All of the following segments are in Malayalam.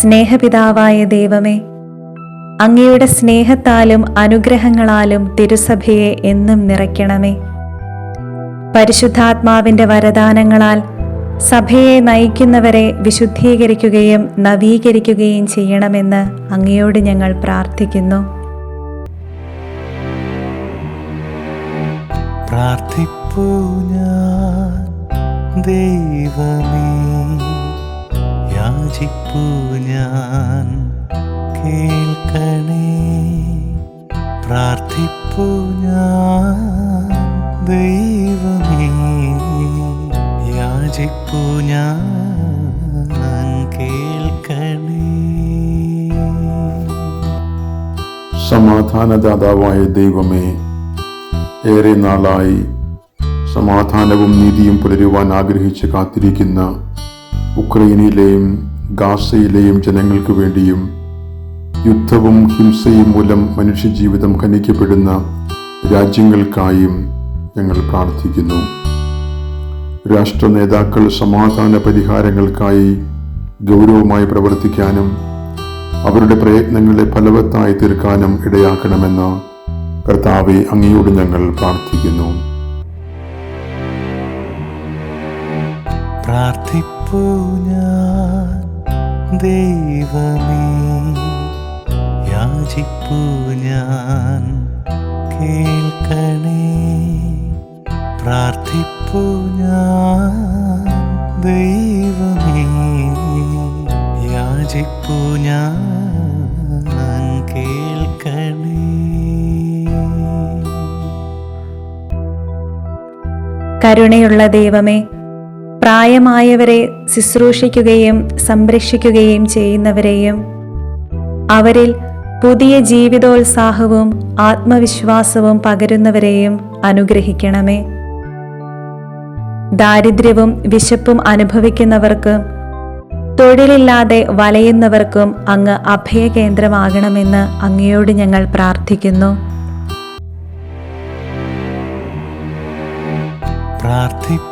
സ്നേഹപിതാവായ ദൈവമേ അങ്ങയുടെ സ്നേഹത്താലും അനുഗ്രഹങ്ങളാലും തിരുസഭയെ എന്നും നിറയ്ക്കണമേ. പരിശുദ്ധാത്മാവിന്റെ വരദാനങ്ങളാൽ സഭയെ നയിക്കുന്നവരെ വിശുദ്ധീകരിക്കുകയും നവീകരിക്കുകയും ചെയ്യണമെന്ന് അങ്ങയോട് ഞങ്ങൾ പ്രാർത്ഥിക്കുന്നു. പ്രാർത്ഥിപ്പൂ ഞാൻ ദൈവമേ. യാചിപ്പൂ ഞാൻ. കേൾക്കണേ. പ്രാർത്ഥിപ്പൂ ഞാൻ. ദൈവമേ യാചിപ്പൂ ഞാൻ. സമാധാനദാതാവായ ദൈവമേ ഏറെ നാളായി സമാധാനവും നീതിയും പുലരുവാൻ ആഗ്രഹിച്ച് കാത്തിരിക്കുന്ന ഉക്രൈനിലെയും ഗാസയിലെയും ജനങ്ങൾക്ക് വേണ്ടിയും യുദ്ധവും ഹിംസയും മൂലം മനുഷ്യജീവിതം ഖനിക്കപ്പെടുന്ന രാജ്യങ്ങൾക്കായും ഞങ്ങൾ പ്രാർത്ഥിക്കുന്നു. രാഷ്ട്ര നേതാക്കൾ സമാധാന പരിഹാരങ്ങൾക്കായി ഗൗരവമായി പ്രവർത്തിക്കാനും അവരുടെ പ്രയത്നങ്ങളെ ഫലവത്തായി തീർക്കാനും ഇടയാക്കണമെന്ന് കർത്താവെ അങ്ങയോട് ഞങ്ങൾ പ്രാർത്ഥിക്കുന്നു. പ്രാർത്ഥിപ്പൂ ഞാൻ. ദൈവമേ യാചിപ്പു ഞാൻ കേൾക്കണേ. പ്രാർത്ഥിപ്പു ഞാൻ ദൈവമേ യാചിപ്പു ഞാൻ കരുണയുള്ള ദൈവമേ പ്രായമായവരെ ശുശ്രൂഷിക്കുകയും സംരക്ഷിക്കുകയും ചെയ്യുന്നവരെയും അവരിൽ പുതിയ ജീവിതോത്സാഹവും ആത്മവിശ്വാസവും പകരുന്നവരെയും അനുഗ്രഹിക്കണമേ. ദാരിദ്ര്യവും വിശപ്പും അനുഭവിക്കുന്നവർക്ക് തൊഴിലില്ലാതെ വലയുന്നവർക്കും അങ്ങ് അഭയകേന്ദ്രമാകണമെന്ന് അങ്ങയോട് ഞങ്ങൾ പ്രാർത്ഥിക്കുന്നു. പ്രാർത്ഥിപ്പൂ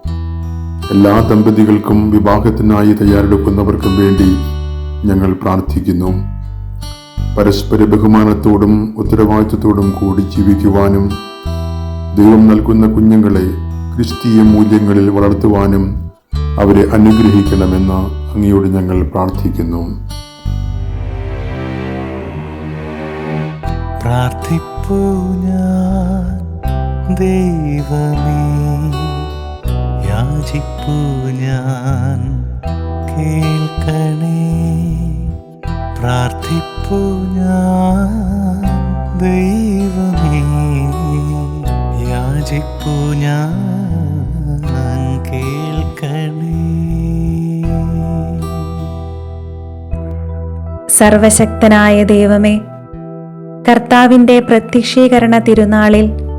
എല്ലാ ദമ്പതികൾക്കും വിവാഹത്തിനായി തയ്യാറെടുക്കുന്നവർക്കും വേണ്ടി ഞങ്ങൾ പ്രാർത്ഥിക്കുന്നു. പരസ്പര ബഹുമാനത്തോടും ഉത്തരവാദിത്വത്തോടും കൂടി ജീവിക്കുവാനും ദൈവം നൽകുന്ന കുഞ്ഞുങ്ങളെ ക്രിസ്തീയ മൂല്യങ്ങളിൽ വളർത്തുവാനും അവരെ അനുഗ്രഹിക്കണമെന്ന് അങ്ങയോട് ഞങ്ങൾ പ്രാർത്ഥിക്കുന്നു. പ്രാർത്ഥിപ്പൂ ഞാൻ ദൈവമേ. യാചിപ്പൂ ഞാൻ. കേൾക്കണേ. പ്രാർത്ഥിപ്പൂ ഞാൻ. ദൈവമേ യാചിപ്പൂ ഞാൻ. സർവശക്തനായ ദൈവമേ കർത്താവിന്റെ പ്രത്യക്ഷീകരണ തിരുനാളിൽ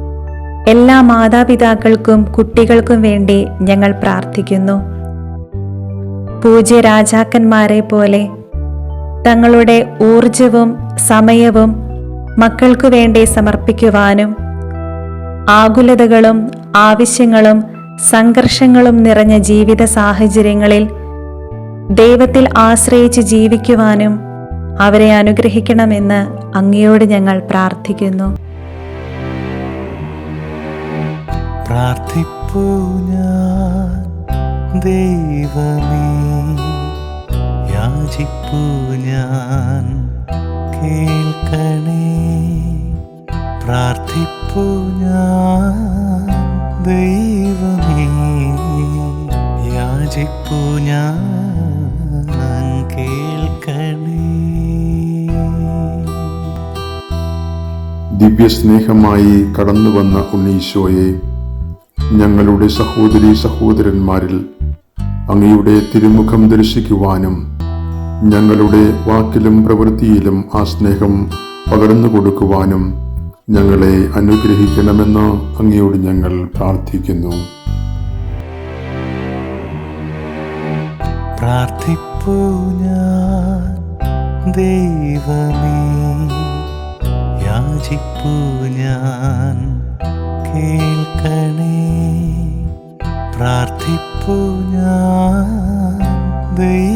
എല്ലാ മാതാപിതാക്കൾക്കും കുട്ടികൾക്കും വേണ്ടി ഞങ്ങൾ പ്രാർത്ഥിക്കുന്നു. പൂജ്യ രാജാക്കന്മാരെ പോലെ തങ്ങളുടെ ഊർജവും സമയവും മക്കൾക്കു വേണ്ടി സമർപ്പിക്കുവാനും ആകുലതകളും ആവശ്യങ്ങളും സംഘർഷങ്ങളും നിറഞ്ഞ ജീവിത സാഹചര്യങ്ങളിൽ ദൈവത്തിൽ ആശ്രയിച്ച് ജീവിക്കുവാനും അവരെ അനുഗ്രഹിക്കണമെന്ന് അങ്ങയോട് ഞങ്ങൾ പ്രാർത്ഥിക്കുന്നു. പ്രാർത്ഥിപ്പൂ ഞാൻ. ദൈവമേ യാചിപ്പൂ ഞാൻ. കേൾക്കണേ. പ്രാർത്ഥിപ്പൂ ഞാൻ. ദൈവമേ യാചിപ്പൂ ഞാൻ. ദിവ്യസ്നേഹമായി കടന്നു വന്ന ഉണ്ണീശോയെ ഞങ്ങളുടെ സഹോദരി സഹോദരന്മാരിൽ അങ്ങയുടെ തിരുമുഖം ദർശിക്കുവാനും ഞങ്ങളുടെ വാക്കിലും പ്രവൃത്തിയിലും ആ സ്നേഹം പകർന്നു കൊടുക്കുവാനും ഞങ്ങളെ അനുഗ്രഹിക്കണമെന്ന് അങ്ങയോട് ഞങ്ങൾ പ്രാർത്ഥിക്കുന്നു. പ്രാർത്ഥിപ്പൂ ഞാൻ ദൈവമേ ഞാൻ കേൾക്കണേ പ്രാർത്ഥിപ്പു ഞാൻ ദൈവം.